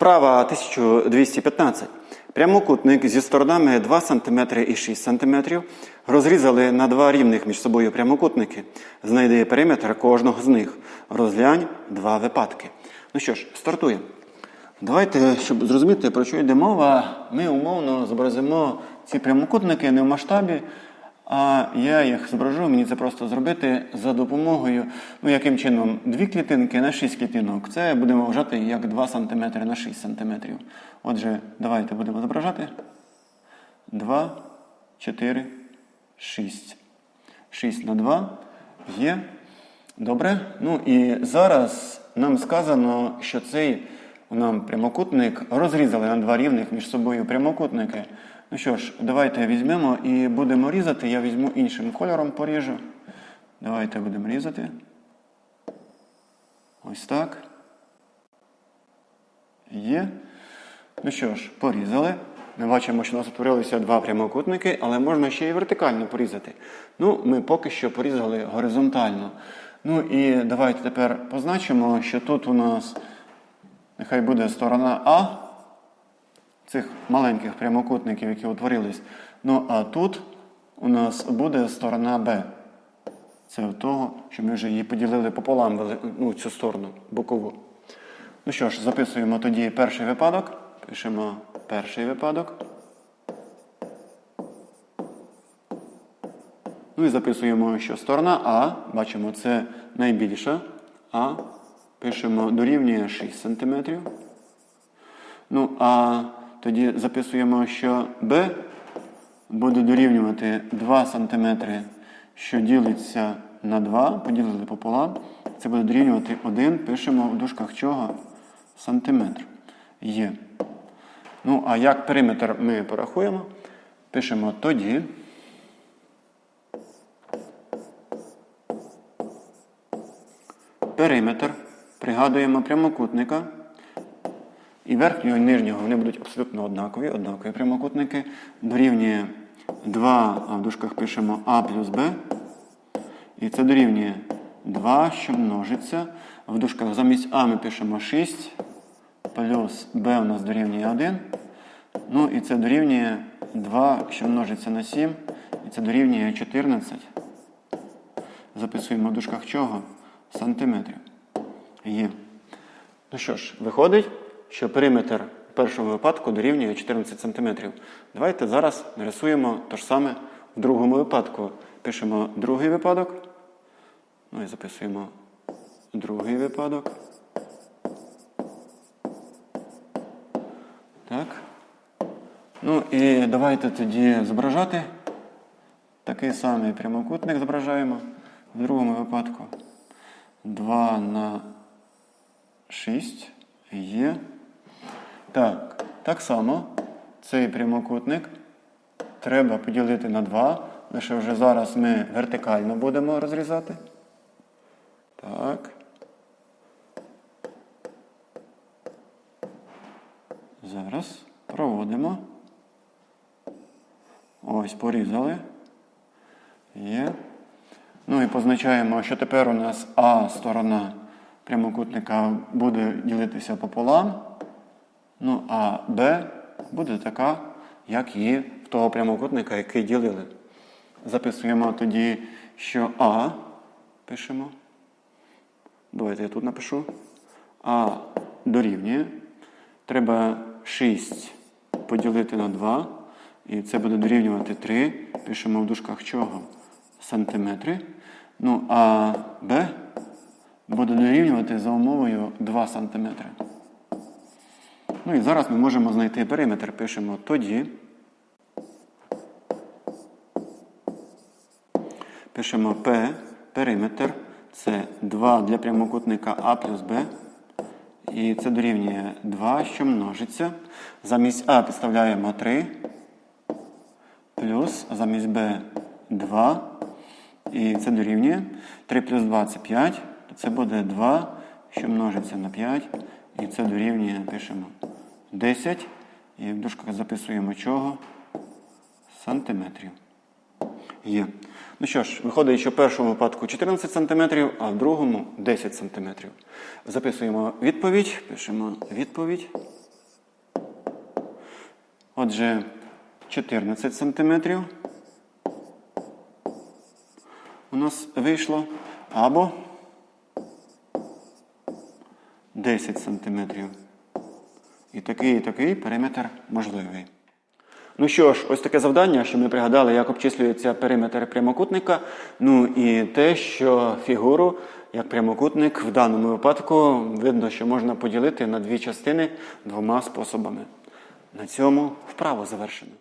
Вправа 1215. Прямокутник зі сторонами 2 см і 6 см розрізали на два рівних між собою прямокутники. Знайди периметр кожного з них. Розглянь два випадки. Ну що ж, стартуємо. Давайте, щоб зрозуміти, про що йде мова, ми умовно зобразимо ці прямокутники не в масштабі, а я їх зображу, мені це просто зробити за допомогою, ну яким чином, дві клітинки на 6 клітинок. Це будемо вважати як 2 см на 6 см. Отже, давайте будемо зображати. 2, 4, 6. 6 на 2 є. Добре. Ну і зараз нам сказано, що цей нам прямокутник розрізали на два рівних між собою прямокутники. Ну що ж, давайте візьмемо і будемо різати. Я візьму іншим кольором поріжу. Давайте будемо різати. Ось так. Є. Ну що ж, порізали. Ми бачимо, що у нас утворилися два прямокутники, але можна ще й вертикально порізати. Ну, ми поки що порізали горизонтально. Ну і давайте тепер позначимо, що тут у нас нехай буде сторона А цих маленьких прямокутників, які утворились. Ну а тут у нас буде сторона Б. Це від того, що ми вже її поділили пополам ну, цю сторону бокову. Ну що ж, записуємо тоді перший випадок. Пишемо перший випадок. Ну і записуємо, що сторона А, бачимо, це найбільша. А пишемо дорівнює 6 см. Ну, а тоді записуємо, що Б буде дорівнювати 2 см, що ділиться на 2, поділили пополам. Це буде дорівнювати 1, пишемо в дужках чого? Сантиметр. Є. Ну, а як периметр ми порахуємо? Пишемо тоді. Периметр. Пригадуємо прямокутника. І верхнього і нижнього вони будуть абсолютно однакові, однакові прямокутники. Дорівнює 2, а в дужках пишемо А плюс Б. І це дорівнює 2, що множиться. В дужках замість А ми пишемо 6, плюс Б у нас дорівнює 1. Ну і це дорівнює 2, що множиться на 7. І це дорівнює 14. Записуємо в дужках чого? Сантиметрів. Є. Ну що ж, виходить, що периметр в першому випадку дорівнює 14 см. Давайте зараз нарисуємо те ж саме в другому випадку. Пишемо другий випадок. Ну і записуємо другий випадок. Так. Ну і давайте тоді зображати. Такий самий прямокутник зображаємо в другому випадку. 2 на 6 є. Так, так само цей прямокутник треба поділити на 2. Лише вже зараз ми вертикально будемо розрізати. Так. Зараз проводимо. Ось, порізали. Є. Ну і позначаємо, що тепер у нас А сторона прямокутника буде ділитися пополам. Ну, а Б буде така, як і в того прямокутника, який ділили. Записуємо тоді, що А пишемо. Давайте я тут напишу. А дорівнює. Треба 6 поділити на 2. І це буде дорівнювати 3. Пишемо в дужках чого? Сантиметри. Ну, а Б буде дорівнювати за умовою 2 см. Ну і зараз ми можемо знайти периметр. Пишемо тоді. Пишемо P, периметр. Це 2 для прямокутника А плюс Б. І це дорівнює 2, що множиться. Замість А підставляємо 3. Плюс замість Б 2. І це дорівнює 3 плюс 2 це 5. Це буде 2, що множиться на 5. І це дорівнює, пишемо 10. І в дужках записуємо чого? Сантиметрів. Є. Ну що ж, виходить, що в першому випадку 14 см, а в другому 10 см. Записуємо відповідь, пишемо відповідь. Отже, 14 сантиметрів у нас вийшло. Або 10 сантиметрів. І такий, і такий периметр можливий. Ну що ж, ось таке завдання, що ми пригадали, як обчислюється периметр прямокутника. Ну і те, що фігуру як прямокутник в даному випадку видно, що можна поділити на дві частини двома способами. На цьому вправо завершено.